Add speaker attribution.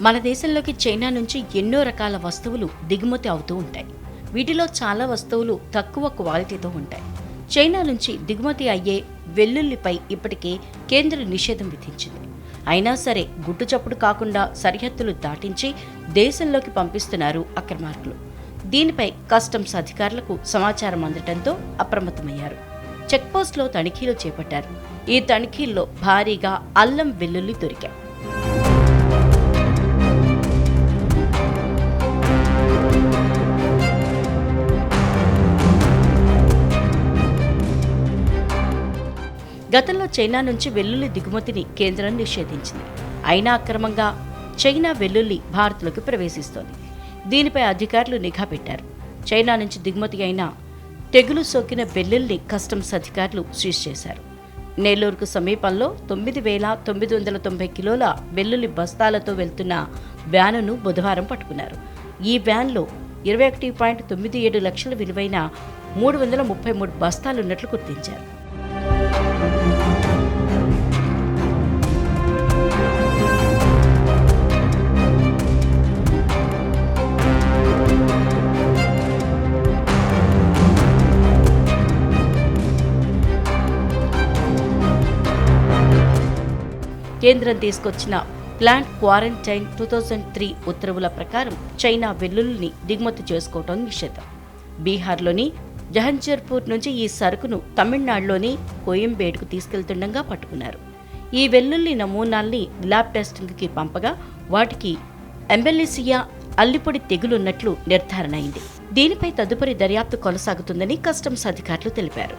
Speaker 1: మన దేశంలోకి చైనా నుంచి ఎన్నో రకాల వస్తువులు దిగుమతి అవుతూ ఉంటాయి. వీటిలో చాలా వస్తువులు తక్కువ క్వాలిటీతో ఉంటాయి. చైనా నుంచి దిగుమతి అయ్యే వెల్లుల్లిపై ఇప్పటికే కేంద్ర నిషేధం విధించింది. అయినా సరే గుట్టుచప్పుడు కాకుండా సరిహద్దులు దాటించి దేశంలోకి పంపిస్తున్నారు అక్రమార్కులు. దీనిపై కస్టమ్స్ అధికారులకు సమాచారం అందటంతో అప్రమత్తమయ్యారు. చెక్పోస్ట్లో తనిఖీలు చేపట్టారు. ఈ తనిఖీల్లో భారీగా అల్లం వెల్లుల్లి దొరికాయి. గతంలో చైనా నుంచి వెల్లుల్లి దిగుమతిని కేంద్రం నిషేధించింది. అయినా అక్రమంగా చైనా వెల్లుల్లి భారత్లోకి ప్రవేశిస్తోంది. దీనిపై అధికారులు నిఘా పెట్టారు. చైనా నుంచి దిగుమతి అయిన తెగులు సోకిన వెల్లుల్లి కస్టమ్స్ అధికారులు సీజ్ చేశారు. నెల్లూరుకు సమీపంలో తొమ్మిది వేల తొమ్మిది వందల తొంభై కిలోల వెల్లుల్లి బస్తాలతో వెళ్తున్న వ్యానును బుధవారం పట్టుకున్నారు. ఈ వ్యాన్లో ఇరవై ఒకటి పాయింట్ తొమ్మిది ఏడు లక్షల విలువైన మూడు వందల ముప్పై మూడు బస్తాలున్నట్లు గుర్తించారు. కేంద్రం తీసుకొచ్చిన plant quarantine two thousand three ఉత్తర్వుల ప్రకారం చైనా వెల్లుల్లిని దిగుమతి చేసుకోవటం నిషేధం. బీహార్లోని జహంజర్పూర్ నుంచి ఈ సరుకును తమిళనాడులోని కోయంబేడుకు తీసుకెళ్తుండగా పట్టుకున్నారు. ఈ వెల్లుల్లి నమూనాల్ని ల్యాబ్ టెస్టింగ్కి పంపగా వాటికి ఎంబెలిసియా అల్లిపొడి తెగులున్నట్లు నిర్ధారణ అయింది. దీనిపై తదుపరి దర్యాప్తు కొనసాగుతుందని కస్టమ్స్ అధికారులు తెలిపారు.